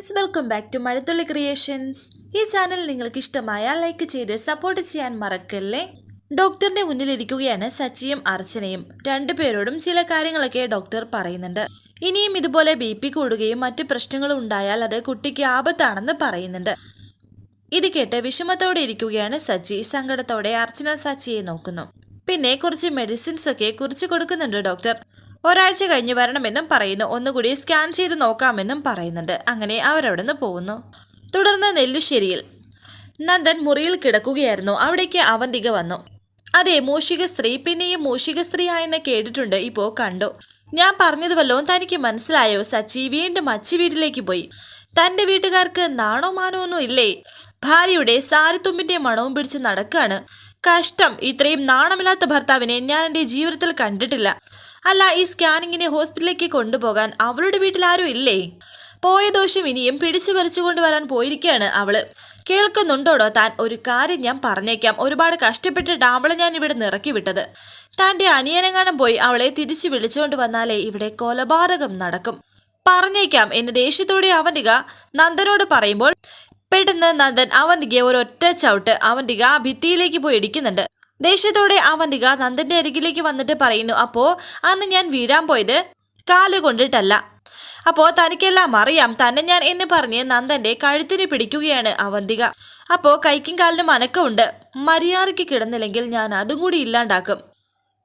Friends welcome back to Mazhathulli creations ഈ channel നിങ്ങൾക്ക് ഇഷ്ടമായ ലൈക്ക് ചെയ്ത് സപ്പോർട്ട് ചെയ്യാൻ മറക്കല്ലേ? ഡോക്ടറിന്റെ മുന്നിലിരിക്കുകയാണ് സച്ചിയും അർച്ചനയും. രണ്ടുപേരോടും ചില കാര്യങ്ങളൊക്കെ ഡോക്ടർ പറയുന്നുണ്ട്. ഇനിയും ഇതുപോലെ ബി പി കൂടുകയും മറ്റു പ്രശ്നങ്ങളും ഉണ്ടായാൽ അത് കുട്ടിക്ക് ആപത്താണെന്ന് പറയുന്നുണ്ട്. ഇത് കേട്ട് വിഷമത്തോടെ ഇരിക്കുകയാണ് സച്ചി. സങ്കടത്തോടെ അർച്ചന സച്ചിയെ നോക്കുന്നു. പിന്നെ കുറച്ച് മെഡിസിൻസ് ഒക്കെ കുറിച്ച് കൊടുക്കുന്നുണ്ട് ഡോക്ടർ ഒരാഴ്ച കഴിഞ്ഞ് വരണമെന്നും പറയുന്നു. ഒന്നുകൂടി സ്കാൻ ചെയ്ത് നോക്കാമെന്നും പറയുന്നുണ്ട്. അങ്ങനെ അവരവിടെ നിന്ന് പോകുന്നു. തുടർന്ന് നെല്ലുശ്ശേരിയിൽ നന്ദൻ മുറിയിൽ കിടക്കുകയായിരുന്നു. അവിടേക്ക് അവന്തിക വന്നു. അതെ മൂഷിക സ്ത്രീ. പിന്നെയും മൂഷിക സ്ത്രീ ആയെന്ന് കേട്ടിട്ടുണ്ട്. ഇപ്പോ കണ്ടു. ഞാൻ പറഞ്ഞത് വല്ലതും തനിക്ക് മനസ്സിലായോ? സച്ചി വീണ്ടും അച്ചി വീട്ടിലേക്ക് പോയി. തന്റെ വീട്ടുകാർക്ക് നാണോ മാനോ ഒന്നും ഇല്ലേ? ഭാര്യയുടെ സാരിത്തുമ്പിന്റെ മണവും പിടിച്ച് നടക്കാണ്. കഷ്ടം. ഇത്രയും നാണമില്ലാത്ത ഭർത്താവിനെ ഞാൻ എന്റെ ജീവിതത്തിൽ കണ്ടിട്ടില്ല. അല്ല ഈ സ്കാനിങ്ങിനെ ഹോസ്പിറ്റലിലേക്ക് കൊണ്ടുപോകാൻ അവളുടെ വീട്ടിൽ ആരും ഇല്ലേ? പോയ ദോഷം ഇനിയും പിടിച്ചു വലിച്ചു വരാൻ പോയിരിക്കുകയാണ് അവൾ. കേൾക്കുന്നുണ്ടോടോ താൻ? ഒരു കാര്യം ഞാൻ പറഞ്ഞേക്കാം. ഒരുപാട് കഷ്ടപ്പെട്ടിട്ട് അവളെ ഞാൻ ഇവിടെ നിറക്കി വിട്ടത്. തന്റെ അനിയനെങ്ങാനും പോയി അവളെ തിരിച്ചു വിളിച്ചുകൊണ്ട് വന്നാലേ ഇവിടെ കൊലപാതകം നടക്കും. പറഞ്ഞേക്കാം. എന്ന് ദേഷ്യത്തോടെ അവന്തിക നന്ദനോട് പറയുമ്പോൾ പെട്ടെന്ന് നന്ദൻ അവന്തികയെ ഒരൊറ്റ ചവിട്ട് അവന്തിക ഭിത്തിയിലേക്ക് പോയി ഇടിക്കുന്നുണ്ട്. ദേഷ്യത്തോടെ അവന്തിക നന്ദന്റെ അരികിലേക്ക് വന്നിട്ട് പറയുന്നു അപ്പോ അന്ന് ഞാൻ വീഴാൻ പോയത് കാൽ കൊണ്ടിട്ടല്ല. അപ്പോ തനിക്കെല്ലാം അറിയാം. തന്നെ ഞാൻ എന്ന് പറഞ്ഞ് നന്ദന്റെ കഴുത്തിന് പിടിക്കുകയാണ് അവന്തിക അപ്പോ കൈക്കും കാലിനും അനക്കമുണ്ട്. മര്യാദയ്ക്ക് കിടന്നില്ലെങ്കിൽ ഞാൻ അതും കൂടി ഇല്ലാണ്ടാക്കും.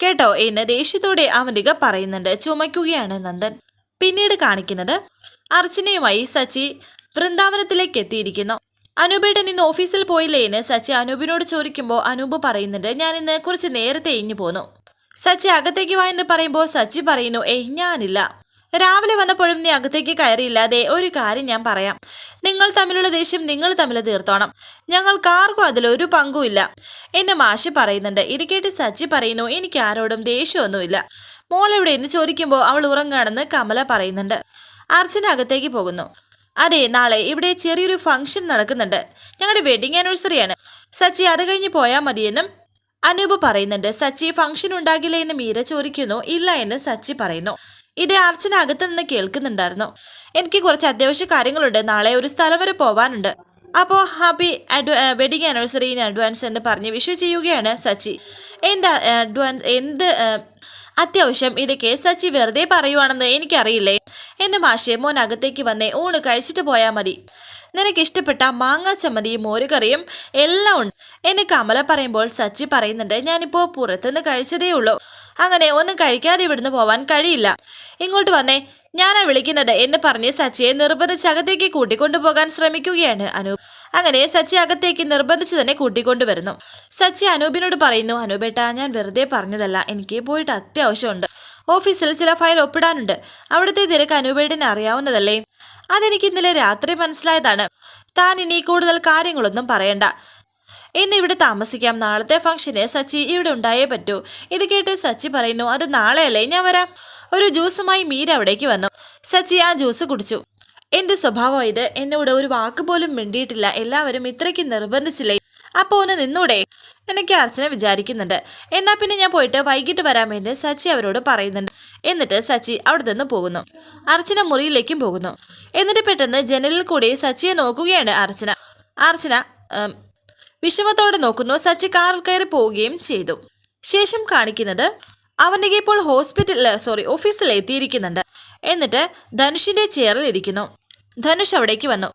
കേട്ടോ എന്ന് ദേഷ്യത്തോടെ അവന്തിക പറയുന്നുണ്ട്. ചുമയ്ക്കുകയാണ് നന്ദൻ. പിന്നീട് കാണിക്കുന്നത് അർച്ചനയുമായി സച്ചി വൃന്ദാവനത്തിലേക്ക് എത്തിയിരിക്കുന്നു. അനൂപേട്ടൻ ഇന്ന് ഓഫീസിൽ പോയില്ലേ എന്ന് സച്ചി അനൂപിനോട് ചോദിക്കുമ്പോൾ അനൂപ് പറയുന്നുണ്ട് ഞാൻ ഇന്ന് കുറച്ച് നേരത്തെ ഇഞ്ഞു പോന്നു. സച്ചി അകത്തേക്ക് വാ എന്ന് പറയുമ്പോൾ സച്ചി പറയുന്നു ഏയ് ഞാനില്ല. രാവിലെ വന്നപ്പോഴും നീ അകത്തേക്ക് കയറിയില്ലാതെ ഒരു കാര്യം ഞാൻ പറയാം. നിങ്ങൾ തമ്മിലുള്ള ദേഷ്യം നിങ്ങൾ തമ്മിൽ തീർത്തോണം. ഞങ്ങൾക്ക് ആർക്കും അതിലൊരു പങ്കുമില്ല എന്ന് മാഷി പറയുന്നുണ്ട്. ഇരിക്കേട്ട് സച്ചി പറയുന്നു എനിക്ക് ആരോടും ദേഷ്യമൊന്നുമില്ല. മോളെവിടെ എന്ന് ചോദിക്കുമ്പോൾ അവൾ ഉറങ്ങാണെന്ന് കമല പറയുന്നുണ്ട്. അർച്ചന അകത്തേക്ക് പോകുന്നു. അതെ നാളെ ഇവിടെ ചെറിയൊരു ഫംഗ്ഷൻ നടക്കുന്നുണ്ട്. ഞങ്ങളുടെ വെഡിങ് ആനിവേഴ്സറിയാണ് സച്ചി അത് കഴിഞ്ഞ് പോയാൽ മതിയെന്നും അനൂപ് പറയുന്നുണ്ട്. സച്ചി ഫംഗ്ഷൻ ഉണ്ടാകില്ല എന്ന് മീര ചോദിക്കുന്നു. ഇല്ല എന്ന് സച്ചി പറയുന്നു. ഇത് അർച്ചന അകത്ത് നിന്ന് കേൾക്കുന്നുണ്ടായിരുന്നു. എനിക്ക് കുറച്ച് അത്യാവശ്യ കാര്യങ്ങളുണ്ട്. നാളെ ഒരു സ്ഥലം വരെ പോവാനുണ്ട്. അപ്പോൾ ഹാപ്പി അഡ്വ വെഡിങ് ആനിവേഴ്സറി ഇൻ അഡ്വാൻസ് എന്ന് പറഞ്ഞ് വിഷു ചെയ്യുകയാണ് സച്ചി. എന്താ അഡ്വാൻസ് എന്ത് അത്യാവശ്യം ഇതൊക്കെ സച്ചി വെറുതെ പറയുവാണെന്ന് എനിക്കറിയില്ലേ? എന്റെ മാഷെ മോൻ അകത്തേക്ക് വന്നേ ഊണ് കഴിച്ചിട്ട് പോയാൽ മതി. നിനക്ക് ഇഷ്ടപ്പെട്ട മാങ്ങാ ചമ്മന്തിയും മോരുകറിയും എല്ലാം ഉണ്ട്. എന്നെ കമല പറയുമ്പോൾ സച്ചി പറയുന്നുണ്ട് ഞാനിപ്പോ പുറത്തുനിന്ന് കഴിച്ചതേ ഉള്ളൂ. അങ്ങനെ ഒന്നും കഴിക്കാതെ ഇവിടുന്ന് പോവാൻ കഴിയില്ല. ഇങ്ങോട്ട് വന്നേ. ഞാനാ വിളിക്കുന്നത് എന്ന് പറഞ്ഞ് സച്ചിയെ നിർബന്ധിച്ച് അകത്തേക്ക് കൂട്ടിക്കൊണ്ടുപോകാൻ ശ്രമിക്കുകയാണ് അനൂപ് അങ്ങനെ സച്ചി അകത്തേക്ക് നിർബന്ധിച്ച് തന്നെ കൂട്ടിക്കൊണ്ടുവരുന്നു സച്ചി അനൂപിനോട് പറയുന്നു അനൂപേട്ട ഞാൻ വെറുതെ പറഞ്ഞതല്ല. എനിക്ക് പോയിട്ട് അത്യാവശ്യമുണ്ട്. ഓഫീസിൽ ചില ഫയൽ ഒപ്പിടാനുണ്ട്. അവിടുത്തെ തിരക്ക് അനൂപേട്ടനെ അറിയാവുന്നതല്ലേ? അതെനിക്ക് ഇന്നലെ രാത്രി മനസ്സിലായതാണ്. താൻ ഇനി കൂടുതൽ കാര്യങ്ങളൊന്നും പറയണ്ട. ഇന്ന് ഇവിടെ താമസിക്കാം. നാളത്തെ ഫംഗ്ഷന് സച്ചി ഇവിടെ ഉണ്ടായേ പറ്റൂ. ഇത് കേട്ട് സച്ചി പറയുന്നു അത് നാളെയല്ലേ? ഞാൻ വരാം. ഒരു ജ്യൂസുമായി മീര അവിടേക്ക് വന്നു. സച്ചി ആ ജ്യൂസ് കുടിച്ചു. എന്റെ സ്വഭാവം ഇത്. എന്നോട് ഒരു വാക്ക് പോലും മിണ്ടിയിട്ടില്ല. എല്ലാവരും ഇത്രയ്ക്ക് നിർബന്ധിച്ചില്ലേ? അപ്പോ ഒന്ന് നിന്നൂടെ? എനിക്ക് അർച്ചന വിചാരിക്കുന്നുണ്ട്. എന്നാൽ പിന്നെ ഞാൻ പോയിട്ട് വൈകിട്ട് വരാൻ വേണ്ടി സച്ചി അവരോട് പറയുന്നുണ്ട്. എന്നിട്ട് സച്ചി അവിടെ നിന്ന് പോകുന്നു. അർച്ചന മുറിയിലേക്കും പോകുന്നു. എന്നിട്ട് പെട്ടെന്ന് ജനലിൽ കൂടി സച്ചിയെ നോക്കുകയാണ് അർച്ചന. അർച്ചന വിഷമത്തോടെ നോക്കുന്നു. സച്ചി കാറിൽ കയറി പോവുകയും ചെയ്തു. ശേഷം കാണിക്കുന്നത് അവന്റെ ഇപ്പോൾ ഹോസ്പിറ്റലിൽ സോറി ഓഫീസിൽ എത്തിയിരിക്കുന്നുണ്ട്. എന്നിട്ട് ധനുഷിന്റെ ചെയറിൽ ഇരിക്കുന്നു. ധനുഷ് അവിടേക്ക് വന്നു.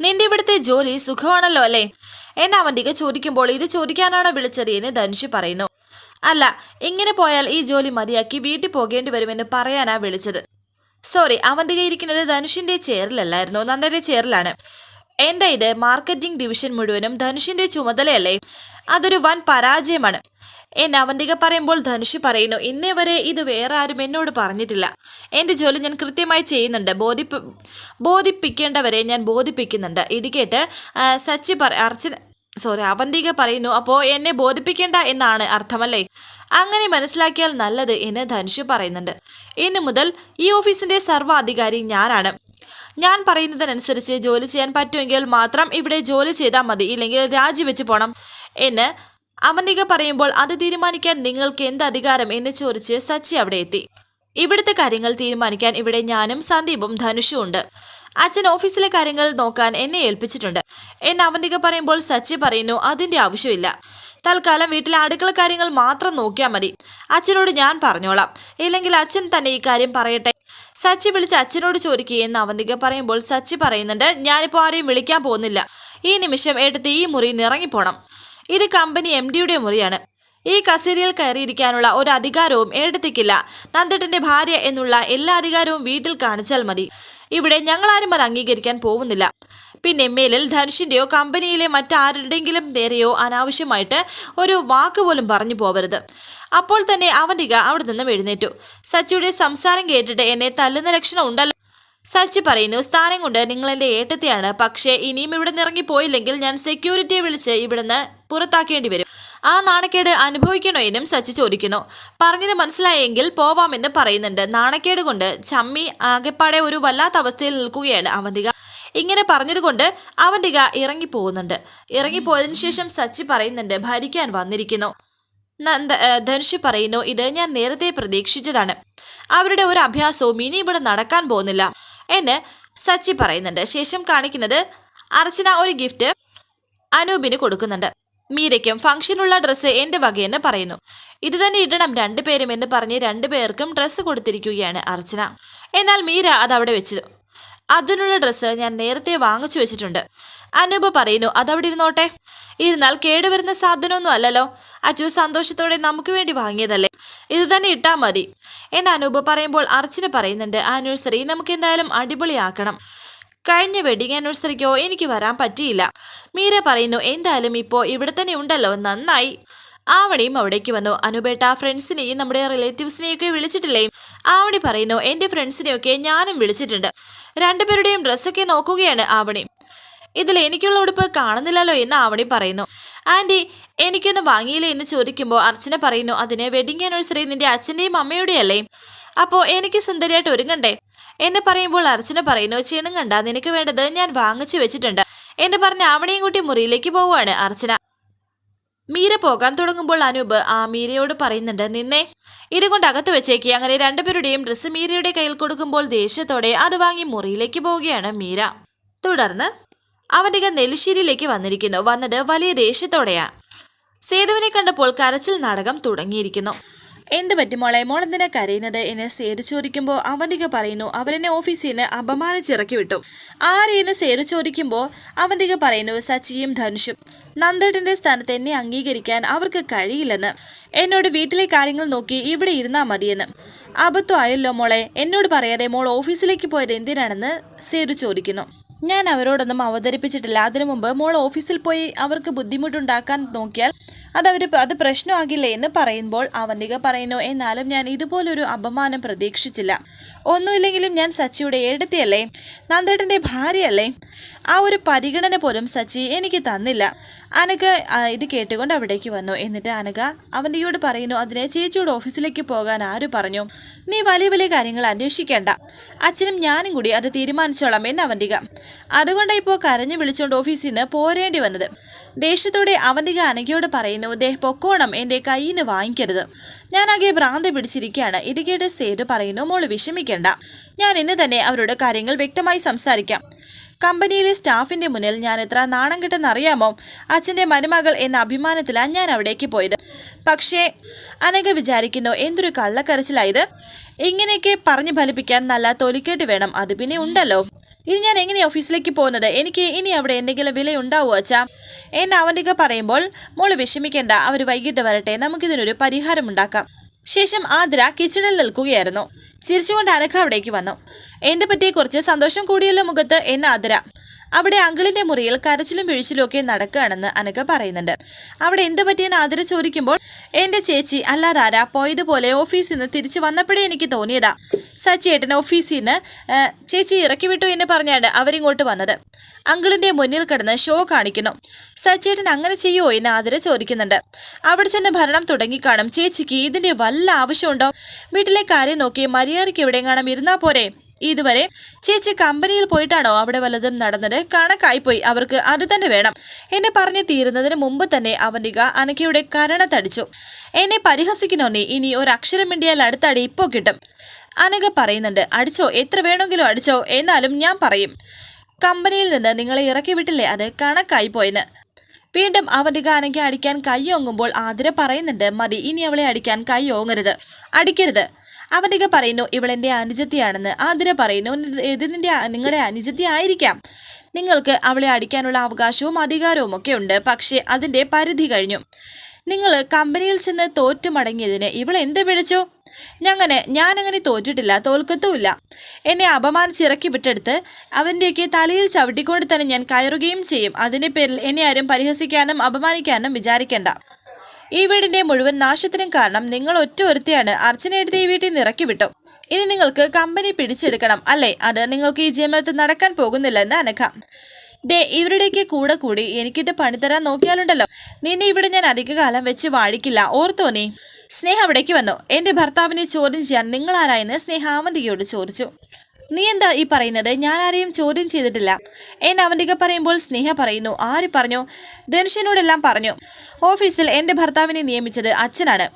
നിന്റെ ഇവിടുത്തെ ജോലി സുഖമാണല്ലോ അല്ലേ? എന്നെ അവന്തിക ചോദിക്കുമ്പോൾ ഇത് ചോദിക്കാനാണോ വിളിച്ചത്? എന്ന് ധനുഷ് പറയുന്നു. അല്ല ഇങ്ങനെ പോയാൽ ഈ ജോലി മതിയാക്കി വീട്ടിൽ പോകേണ്ടി വരുമെന്ന് പറയാനാ വിളിച്ചത്. സോറി അവന്തിക ഇരിക്കുന്നത് ധനുഷിന്റെ ചെയറിലല്ലായിരുന്നു? നന്ദന്റെ ചെയറിലാണ്. എന്റെ ഇത്? മാർക്കറ്റിംഗ് ഡിവിഷൻ മുഴുവനും ധനുഷിന്റെ ചുമതലയല്ലേ? അതൊരു വൻ പരാജയമാണ്. എന്നെ അവന്തിക പറയുമ്പോൾ ധനുഷ് പറയുന്നു ഇന്നേ വരെ ഇത് വേറെ ആരും എന്നോട് പറഞ്ഞിട്ടില്ല. എന്റെ ജോലി ഞാൻ കൃത്യമായി ചെയ്യുന്നുണ്ട്. ബോധിപ്പ് ബോധിപ്പിക്കേണ്ടവരെ ഞാൻ ബോധിപ്പിക്കുന്നുണ്ട്. ഇത് കേട്ട് സച്ചി പറ അർച്ചന സോറി അവന്തിക പറയുന്നു അപ്പോൾ എന്നെ ബോധിപ്പിക്കേണ്ട എന്നാണ് അർത്ഥമല്ലേ? അങ്ങനെ മനസ്സിലാക്കിയാൽ നല്ലത് എന്ന് ധനുഷ് പറയുന്നുണ്ട്. ഇന്നു മുതൽ ഈ ഓഫീസിന്റെ സർവാധികാരി ഞാനാണ്. ഞാൻ പറയുന്നതിനനുസരിച്ച് ജോലി ചെയ്യാൻ പറ്റുമെങ്കിൽ മാത്രം ഇവിടെ ജോലി ചെയ്താൽ മതി ഇല്ലെങ്കിൽ രാജിവെച്ച് പോണം എന്ന് അവന്തിക പറയുമ്പോൾ അത് തീരുമാനിക്കാൻ നിങ്ങൾക്ക് എന്ത് അധികാരം എന്ന് ചോദിച്ച് സച്ചി അവിടെ എത്തി. ഇവിടുത്തെ കാര്യങ്ങൾ തീരുമാനിക്കാൻ ഇവിടെ ഞാനും സന്ദീപും ധനുഷും ഉണ്ട്. അച്ഛൻ ഓഫീസിലെ കാര്യങ്ങൾ നോക്കാൻ എന്നെ ഏൽപ്പിച്ചിട്ടുണ്ട്. എന്നെ അവന്തിക പറയുമ്പോൾ സച്ചി പറയുന്നു അതിന്റെ ആവശ്യമില്ല. തൽക്കാലം വീട്ടിലെ അടുക്കള കാര്യങ്ങൾ മാത്രം നോക്കിയാൽ മതി. അച്ഛനോട് ഞാൻ പറഞ്ഞോളാം. ഇല്ലെങ്കിൽ അച്ഛൻ തന്നെ ഈ കാര്യം പറയട്ടെ. സച്ചി വിളിച്ച് അച്ഛനോട് ചോദിക്കുകയെന്ന് അവന്തിക പറയുമ്പോൾ സച്ചി പറയുന്നുണ്ട് ഞാനിപ്പോൾ ആരെയും വിളിക്കാൻ പോകുന്നില്ല. ഈ നിമിഷം എടുത്ത് ഈ മുറി നിന്ന് ഇറങ്ങിപ്പോണം ഇത് കമ്പനി എം ഡിയുടെ മുറിയാണ്. ഈ കസേരയിൽ കയറിയിരിക്കാനുള്ള ഒരു അധികാരവും ഏടത്തിക്കില്ല. നന്ദേട്ടന്റെ ഭാര്യ എന്നുള്ള എല്ലാ അധികാരവും വീട്ടിൽ കാണിച്ചാൽ മതി. ഇവിടെ ഞങ്ങളാരും അത് അംഗീകരിക്കാൻ പോകുന്നില്ല. പിന്നെ മേലിൽ ധനുഷിന്റെയോ കമ്പനിയിലെ മറ്റാരുടെങ്കിലും നേരെയോ അനാവശ്യമായിട്ട് ഒരു വാക്ക് പോലും പറഞ്ഞു പോവരുത്. അപ്പോൾ തന്നെ അവന്തിക അവിടെ നിന്നും എഴുന്നേറ്റു. സച്ചിയുടെ സംസാരം കേട്ടിട്ട് എന്നെ തല്ലുന്ന ലക്ഷണം ഉണ്ടല്ലോ. സച്ചി പറയുന്നു സ്ഥാനം കൊണ്ട് നിങ്ങൾ എന്റെ ഏട്ടത്തെയാണ്. പക്ഷേ ഇനിയും ഇവിടെ നിന്ന് ഇറങ്ങിപ്പോയില്ലെങ്കിൽ ഞാൻ സെക്യൂരിറ്റിയെ വിളിച്ച് ഇവിടുന്ന് പുറത്താക്കേണ്ടി വരും. ആ നാണക്കേട് അനുഭവിക്കണോ എന്നും സച്ചി ചോദിക്കുന്നു. പറഞ്ഞത് മനസ്സിലായെങ്കിൽ പോവാമെന്ന് പറയുന്നുണ്ട്. നാണക്കേട് കൊണ്ട് ചമ്മി ആകെപ്പാടെ ഒരു വല്ലാത്ത അവസ്ഥയിൽ നിൽക്കുകയാണ് അവന്തിക. ഇങ്ങനെ പറഞ്ഞതുകൊണ്ട് അവന്തിക ഇറങ്ങിപ്പോകുന്നുണ്ട്. ഇറങ്ങിപ്പോയതിനു ശേഷം സച്ചി പറയുന്നുണ്ട് ഭരിക്കാൻ വന്നിരിക്കുന്നു. നന്ദ ധനുഷ് പറയുന്നു ഇത് ഞാൻ നേരത്തെ പ്രതീക്ഷിച്ചതാണ്. അവരുടെ ഒരു അഭ്യാസവും ഇനി ഇവിടെ നടക്കാൻ പോകുന്നില്ല. എന്ന് സച്ചി പറയുന്നുണ്ട്. ശേഷം കാണിക്കുന്നത് അർച്ചന ഒരു ഗിഫ്റ്റ് അനൂപിന് കൊടുക്കുന്നുണ്ട്. മീരയ്ക്കും ഫംഗ്ഷനുള്ള ഡ്രസ്സ് എന്റെ വകയെന്ന് പറയുന്നു. ഇത് തന്നെ ഇടണം രണ്ടുപേരും എന്ന് പറഞ്ഞ് രണ്ടുപേർക്കും ഡ്രസ്സ് കൊടുത്തിരിക്കുകയാണ് അർച്ചന. എന്നാൽ മീര അത് അവിടെ വെച്ചു അതിനുള്ള ഡ്രസ്സ് ഞാൻ നേരത്തെ വാങ്ങിച്ചു വെച്ചിട്ടുണ്ട്. അനൂപ് പറയുന്നു അതവിടെ ഇരുന്നോട്ടെ. ഇരുന്നാൽ കേടുവരുന്ന സാധനമൊന്നും അല്ലല്ലോ. അച്ചു സന്തോഷത്തോടെ നമുക്ക് വേണ്ടി വാങ്ങിയതല്ലേ? ഇത് തന്നെ ഇട്ടാ മതി. എന്ന് അനൂപ് പറയുമ്പോൾ അർച്ചന പറയുന്നുണ്ട് ആനിവേഴ്സറി നമുക്ക് എന്തായാലും അടിപൊളിയാക്കണം. കഴിഞ്ഞ വെഡിങ് ആനിവേഴ്സറിക്കോ എനിക്ക് വരാൻ പറ്റിയില്ല. മീര പറയുന്നു എന്തായാലും ഇപ്പോൾ ഇവിടെ തന്നെ ഉണ്ടല്ലോ നന്നായി. ആവണിയും അവിടേക്ക് വന്നു. അനുപേട്ട ഫ്രണ്ട്സിനെയും നമ്മുടെ റിലേറ്റീവ്സിനെയൊക്കെ വിളിച്ചിട്ടില്ലേ? ആവണി പറയുന്നു എന്റെ ഫ്രണ്ട്സിനെയൊക്കെ ഞാനും വിളിച്ചിട്ടുണ്ട്. രണ്ടുപേരുടെയും ഡ്രസ്സൊക്കെ നോക്കുകയാണ് ആവണി. ഇതിൽ എനിക്കുള്ള ഉടുപ്പ് കാണുന്നില്ലല്ലോ എന്ന് ആവണി പറയുന്നു. ആന്റി എനിക്കൊന്നും വാങ്ങിയില്ലേ എന്ന് ചോദിക്കുമ്പോൾ അർച്ചന പറയുന്നു അതിന് വെഡിങ് ആനിവേഴ്സറി നിന്റെ അച്ഛന്റെയും അമ്മയുടെയും അല്ലേ അപ്പോൾ എനിക്ക് സുന്ദരിയായിട്ട് ഒരുങ്ങണ്ടേ? എന്ന് പറയുമ്പോൾ അർച്ചന പറയുന്നു ചിണുങ്ങണ്ട നിനക്ക് വേണ്ടത് ഞാൻ വാങ്ങിച്ചു വെച്ചിട്ടുണ്ട്. എന്ന് പറഞ്ഞ് ആവണിയും കൂട്ടി മുറിയിലേക്ക് പോവുകയാണ് അർച്ചന. മീര പോകാൻ തുടങ്ങുമ്പോൾ അനൂപ് ആ മീരയോട് പറയുന്നുണ്ട് നിന്നെ ഇതുകൊണ്ട് അകത്ത് വെച്ചേക്ക്. അങ്ങനെ രണ്ടുപേരുടെയും ഡ്രസ്സ് മീരയുടെ കയ്യിൽ കൊടുക്കുമ്പോൾ ദേഷ്യത്തോടെ അത് വാങ്ങി മുറിയിലേക്ക് പോവുകയാണ് മീര. തുടർന്ന് അവന്റെ നെല്ലിശ്ശേരിയിലേക്ക് വന്നിരിക്കുന്നു. വന്നത് വലിയ ദേഷ്യത്തോടെയാ. സേതുവിനെ കണ്ടപ്പോൾ കരച്ചിൽ നാടകം തുടങ്ങിയിരിക്കുന്നു. എന്ത് പറ്റി മോളെ? മോളെന്തിനാ കരയുന്നത്? എന്നെ സേതു ചോദിക്കുമ്പോൾ അവന്തിക പറയുന്നു അവരെന്നെ ഓഫീസിൽ നിന്ന് അപമാനിച്ചിറക്കി വിട്ടു. ആരെയെന്ന് സേതു ചോദിക്കുമ്പോൾ അവന്തിക പറയുന്നു സച്ചിയും ധനുഷും. നന്ദേട്ടന്റെ സ്ഥാനത്ത് എന്നെ അംഗീകരിക്കാൻ അവർക്ക് കഴിയില്ലെന്ന്. എന്നോട് വീട്ടിലെ കാര്യങ്ങൾ നോക്കി ഇവിടെ ഇരുന്നാൽ മതിയെന്ന്. അബദ്ധമായല്ലോ മോളെ. എന്നോട് പറയാതെ മോൾ ഓഫീസിലേക്ക് പോയത് എന്തിനാണെന്ന് സേതു ചോദിക്കുന്നു. ഞാൻ അവരോടൊന്നും അവതരിപ്പിച്ചിട്ടില്ല. അതിനു മുമ്പ് മോൾ ഓഫീസിൽ പോയി അവർക്ക് ബുദ്ധിമുട്ടുണ്ടാക്കാൻ നോക്കിയാൽ അതവർ അത് പ്രശ്നമാകില്ലേ എന്ന് പറയുമ്പോൾ അവന്തിക പറയുന്നു എന്നാലും ഞാൻ ഇതുപോലൊരു അപമാനം പ്രതീക്ഷിച്ചില്ല. ഒന്നുമില്ലെങ്കിലും ഞാൻ സച്ചിയുടെ ഏടത്തിയല്ലേ? നന്ദേട്ടന്റെ ഭാര്യയല്ലേ? ആ ഒരു പരിഗണന പോലും സച്ചി എനിക്ക് തന്നില്ല. അനക ആ, ഇത് കേട്ടുകൊണ്ട് അവിടേക്ക് വന്നു. എന്നിട്ട് അനക അവന്തിയോട് പറയുന്നു അതിനെ ചേച്ചിയോട് ഓഫീസിലേക്ക് പോകാൻ ആര് പറഞ്ഞു? നീ വലിയ വലിയ കാര്യങ്ങൾ അന്വേഷിക്കേണ്ട. അച്ഛനും ഞാനും കൂടി അത് തീരുമാനിച്ചോളാം എന്ന് അവന്തിക. അതുകൊണ്ടാണ് ഇപ്പോൾ കരഞ്ഞു വിളിച്ചുകൊണ്ട് ഓഫീസിൽ നിന്ന് പോരേണ്ടി വന്നത്. ദേഷ്യത്തോടെ അവന്തിക അനകയോട് പറയുന്നു ദേ പൊക്കോണം എന്റെ കയ്യിൽ നിന്ന് വാങ്ങിക്കരുത് ഞാനാകെ ഭ്രാന്ത പിടിച്ചിരിക്കുകയാണ്. ഇത് കേട്ട് സേതു പറയുന്നു മോൾ വിഷമിക്കേണ്ട. ഞാൻ ഇന്ന് തന്നെ അവരുടെ കാര്യങ്ങൾ വ്യക്തമായി സംസാരിക്കാം. കമ്പനിയിലെ സ്റ്റാഫിന്റെ മുന്നിൽ ഞാൻ എത്ര നാണം കിട്ടെന്നറിയാമോ? അച്ഛന്റെ മരുമകൾ എന്ന അഭിമാനത്തിലാണ് ഞാൻ അവിടേക്ക് പോയത്. പക്ഷേ അനഘ വിചാരിക്കുന്നു എന്തൊരു കള്ളക്കരച്ചിലായത്. ഇങ്ങനെയൊക്കെ പറഞ്ഞു ഫലിപ്പിക്കാൻ നല്ല തൊലിക്കേട്ട് വേണം അത് പിന്നെ ഉണ്ടല്ലോ. ഇനി ഞാൻ എങ്ങനെ ഓഫീസിലേക്ക് പോകുന്നത്? എനിക്ക് ഇനി അവിടെ എന്തെങ്കിലും വില ഉണ്ടാവുമോ അച്ഛാ? എന്നെ അവന്റെ പറയുമ്പോൾ മോൾ വിഷമിക്കേണ്ട അവർ വൈകിട്ട് വരട്ടെ നമുക്കിതിനൊരു പരിഹാരമുണ്ടാക്കാം ശേഷം ആതിര കിച്ചണിൽ നിൽക്കുകയായിരുന്നു. ചിരിച്ചുകൊണ്ട് അനഘ അവിടേക്ക് വന്നു. എന്റെ പറ്റിയെക്കുറിച്ച് കുറച്ച് സന്തോഷം കൂടിയല്ലോ മുഖത്ത് എന്ന് ആതിര. അവിടെ അങ്കിളിന്റെ മുറിയിൽ കരച്ചിലും വീഴ്ചിലും ഒക്കെ നടക്കുകയാണെന്ന് അനഘ പറയുന്നുണ്ട്. അവിടെ എന്ത് പറ്റിയെന്ന് ആതിര ചോദിക്കുമ്പോൾ എന്റെ ചേച്ചി അല്ലാതാരാ പോയതുപോലെ ഓഫീസിൽ നിന്ന് തിരിച്ചു വന്നപ്പോഴേ എനിക്ക് തോന്നിയതാ. സച്ചേട്ടൻ ഓഫീസിൽ നിന്ന് ചേച്ചി ഇറക്കി വിട്ടു എന്ന് പറഞ്ഞാണ് അവരിങ്ങോട്ട് വന്നത്. അങ്കിളിന്റെ മുന്നിൽ കിടന്ന് ഷോ കാണിക്കുന്നു. സച്ചേട്ടൻ അങ്ങനെ ചെയ്യുമോ എന്ന് ആതിര ചോദിക്കുന്നുണ്ട്. അവിടെ ചെന്ന് ഭരണം തുടങ്ങിക്കാണും. ചേച്ചിക്ക് ഇതിന്റെ വല്ല ആവശ്യമുണ്ടോ? വീട്ടിലെ കാര്യം നോക്കി മര്യാദയ്ക്ക് എവിടെയെങ്ങാനും ഇരുന്നാ പോരെ. ഇതുവരെ ചേച്ചി കമ്പനിയിൽ പോയിട്ടാണോ അവിടെ വല്ലതും നടന്നത്? കണക്കായിപ്പോയി. അവർക്ക് അത് തന്നെ വേണം. എന്നെ പറഞ്ഞു തീരുന്നതിന് മുമ്പ് തന്നെ അവന്തിക അനക്കയുടെ കരണ തടിച്ചു എന്നെ പരിഹസിക്കണോ ഇനി ഒരു അക്ഷരം മിണ്ടിയാൽ അടുത്തടി ഇപ്പോൾ കിട്ടും. അനഘ പറയുന്നുണ്ട് അടിച്ചോ എത്ര വേണമെങ്കിലും അടിച്ചോ എന്നാലും ഞാൻ പറയും. കമ്പനിയിൽ നിന്ന് നിങ്ങളെ ഇറക്കി വിട്ടില്ലേ അത് കണക്കായി പോയെന്ന്. വീണ്ടും അവന്റെ അനഘ അടിക്കാൻ കൈ ഓങ്ങുമ്പോൾ ആതിര പറയുന്നുണ്ട് മതി ഇനി അവളെ അടിക്കാൻ കൈ ഓങ്ങരുത്. അടിക്കരുത്. അവന്റെ പറയുന്നു ഇവളെന്റെ അനുജത്തിയാണെന്ന്. ആതിര പറയുന്നു ഇത് നിന്റെ നിങ്ങളുടെ അനുജത്തി ആയിരിക്കാം. നിങ്ങൾക്ക് അവളെ അടിക്കാനുള്ള അവകാശവും അധികാരവും ഒക്കെ ഉണ്ട് പക്ഷേ അതിന്റെ പരിധി കഴിഞ്ഞു. നിങ്ങൾ കമ്പനിയിൽ ചെന്ന് തോറ്റു മടങ്ങിയതിന് ഇവൾ എന്ത് പിഴച്ചു? ഞങ്ങനെ ഞാനങ്ങനെ തോറ്റിട്ടില്ല തോൽക്കത്തുമില്ല. എന്നെ അപമാനിച്ചിറക്കി വിട്ടെടുത്ത് അവന്റെയൊക്കെ തലയിൽ ചവിട്ടിക്കൊണ്ട് തന്നെ ഞാൻ കയറുകയും ചെയ്യും. അതിന്റെ പേരിൽ എന്നെ ആരും പരിഹസിക്കാനും അപമാനിക്കാനും വിചാരിക്കേണ്ട. ഈ വീടിന്റെ മുഴുവൻ നാശത്തിനും കാരണം നിങ്ങൾ ഒറ്റ ഒരുത്തിയാണ്. അർച്ചനയെടുത്ത് ഈ വീട്ടിൽ നിന്ന് ഇറക്കി വിട്ടു. ഇനി നിങ്ങൾക്ക് കമ്പനി പിടിച്ചെടുക്കണം അല്ലേ? അത് നിങ്ങൾക്ക് ഈ ജയമത്ത് നടക്കാൻ പോകുന്നില്ല എന്ന് അനഘ. ദേ ഇവരുടെയൊക്കെ കൂടെ കൂടി എനിക്കിട്ട് പണിതരാൻ നോക്കിയാലുണ്ടല്ലോ. നിന്നെ ഇവിടെ ഞാൻ അധികകാലം വെച്ച് വാഴിക്കില്ല. ഓർത്തോ നീ? സ്നേഹ അവിടേക്ക് വന്നു. എന്റെ ഭർത്താവിനെ ചോദ്യം ചെയ്യാൻ നിങ്ങൾ ആരായെന്ന് സ്നേഹ അവന്തികയോട് ചോദിച്ചു. നീ എന്താ ഈ പറയുന്നത്? ഞാൻ ആരെയും ചോദ്യം ചെയ്തിട്ടില്ല. എന്നെ അവന്തിക പറയുമ്പോൾ സ്നേഹ പറയുന്നു. ആര് പറഞ്ഞു? ധനുഷനോടെല്ലാം പറഞ്ഞു. ഓഫീസിൽ എന്റെ ഭർത്താവിനെ നിയമിച്ചത് അച്ഛനാണ്.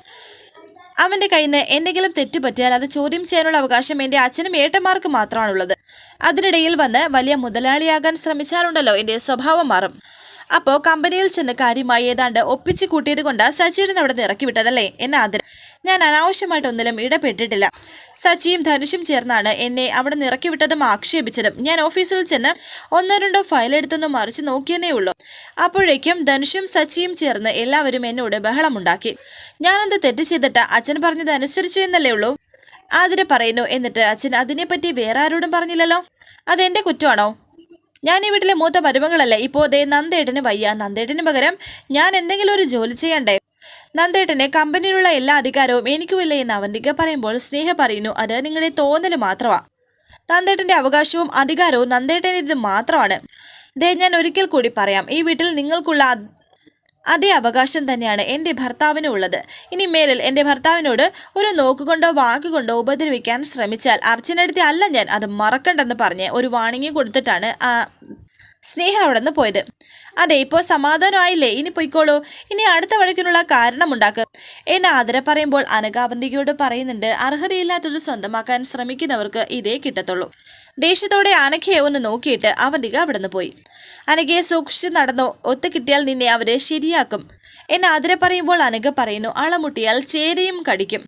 അവന്റെ കയ്യിൽ നിന്ന് എന്തെങ്കിലും തെറ്റുപറ്റിയാൽ അത് ചോദ്യം ചെയ്യാനുള്ള അവകാശം എന്റെ അച്ഛനും ഏട്ടന്മാർക്ക് മാത്രമാണുള്ളത്. അതിനിടയിൽ വന്ന് വലിയ മുതലാളിയാകാൻ ശ്രമിച്ചാലുണ്ടല്ലോ എന്റെ സ്വഭാവം മാറും. അപ്പോ കമ്പനിയിൽ ചെന്ന് കാര്യമായി ഏതാണ്ട് ഒപ്പിച്ചു കൂട്ടിയത് കൊണ്ട് സജീടൻ അവിടെ നിന്ന് ഇറക്കി വിട്ടതല്ലേ ഞാൻ അനാവശ്യമായിട്ടൊന്നിലും ഇടപെട്ടിട്ടില്ല. സച്ചിയും ധനുഷും ചേർന്നാണ് എന്നെ അവിടെ നിറക്കി വിട്ടതും ആക്ഷേപിച്ചതും. ഞാൻ ഓഫീസിൽ ചെന്ന് ഒന്നോ രണ്ടോ ഫയൽ എടുത്തൊന്ന് മറിച്ച് നോക്കിയെന്നേ ഉള്ളൂ. അപ്പോഴേക്കും ധനുഷും സച്ചിയും ചേർന്ന് എല്ലാവരും എന്നോട് ബഹളമുണ്ടാക്കി. ഞാനെന്ത് തെറ്റ് ചെയ്തിട്ട്? അച്ഛൻ പറഞ്ഞത് അനുസരിച്ചു എന്നല്ലേ ഉള്ളൂ? ആതിര പറയുന്നു. എന്നിട്ട് അച്ഛൻ അതിനെപ്പറ്റി വേറെ ആരോടും പറഞ്ഞില്ലല്ലോ? അതെന്റെ കുറ്റമാണോ? ഞാൻ ഈ വീട്ടിലെ മൂത്ത മരുമകളല്ലേ? ഇപ്പോൾ ദേ നന്ദേട്ടന് വയ്യ. നന്ദേട്ടന് പകരം ഞാൻ എന്തെങ്കിലും ഒരു ജോലി ചെയ്യണ്ടേ? നന്ദേട്ടന് കമ്പനിയിലുള്ള എല്ലാ അധികാരവും എനിക്കുമില്ല എന്ന് അവന്തിക പറയുമ്പോൾ സ്നേഹ പറയുന്നു. അത് നിങ്ങളുടെ തോന്നൽ മാത്രമാണ് നന്ദേട്ടന്റെ അവകാശവും അധികാരവും നന്ദേട്ടന്റെ മാത്രമാണ്. ദേ ഞാൻ ഒരിക്കൽ കൂടി പറയാം. ഈ വീട്ടിൽ നിങ്ങൾക്കുള്ള അതേ അവകാശം തന്നെയാണ് എന്റെ ഭർത്താവിനും ഉള്ളത്. ഇനി മേലിൽ എന്റെ ഭർത്താവിനോട് ഒരു നോക്കുകൊണ്ടോ വാക്കുകൊണ്ടോ ഉപദ്രവിക്കാൻ ശ്രമിച്ചാൽ അർച്ചനടുത്ത് അല്ല ഞാൻ അത് മറക്കണ്ടെന്ന് പറഞ്ഞ് ഒരു വാണിംഗ് കൊടുത്തിട്ടാണ് സ്നേഹ അവിടെ നിന്ന് പോയത്. അതെ ഇപ്പോൾ സമാധാനമായില്ലേ? ഇനി പൊയ്ക്കോളൂ. ഇനി അടുത്ത വഴക്കിനുള്ള കാരണമുണ്ടാക്കും എന്നെ ആദര പറയുമ്പോൾ അനകാവന്തികയോട് പറയുന്നുണ്ട് അർഹതയില്ലാത്തത് സ്വന്തമാക്കാൻ ശ്രമിക്കുന്നവർക്ക് ഇതേ കിട്ടത്തുള്ളൂ. ദേഷ്യത്തോടെ അനഘയെ ഒന്ന് നോക്കിയിട്ട് അവന്തിക അവിടെ നിന്ന് പോയി. അനഘയെ സൂക്ഷിച്ച് നടന്നോ? ഒത്തു കിട്ടിയാൽ നിന്നെ അവരെ ശരിയാക്കും. എന്നെ ആദര പറയുമ്പോൾ അനഘ പറയുന്നു അളമുട്ടിയാൽ ചേരയും കടിക്കും.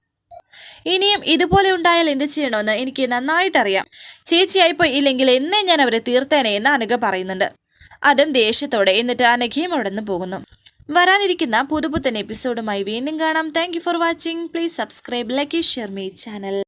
ഇനിയും ഇതുപോലെ ഉണ്ടായാൽ എന്ത് ചെയ്യണമെന്ന് എനിക്ക് നന്നായിട്ടറിയാം. ചേച്ചിയായിപ്പോ ഇല്ലെങ്കിൽ എന്നേ ഞാൻ അവരെ തീർത്തേനെ എന്ന് അനഘ പറയുന്നുണ്ട്. അതും ദേഷ്യത്തോടെ എന്നിട്ട് അനഘയും അവിടെ നിന്ന് പോകുന്നു. വരാനിരിക്കുന്ന പുതുപുത്തൻ എപ്പിസോഡുമായി വീണ്ടും കാണാം. Thank for watching please subscribe like share my channel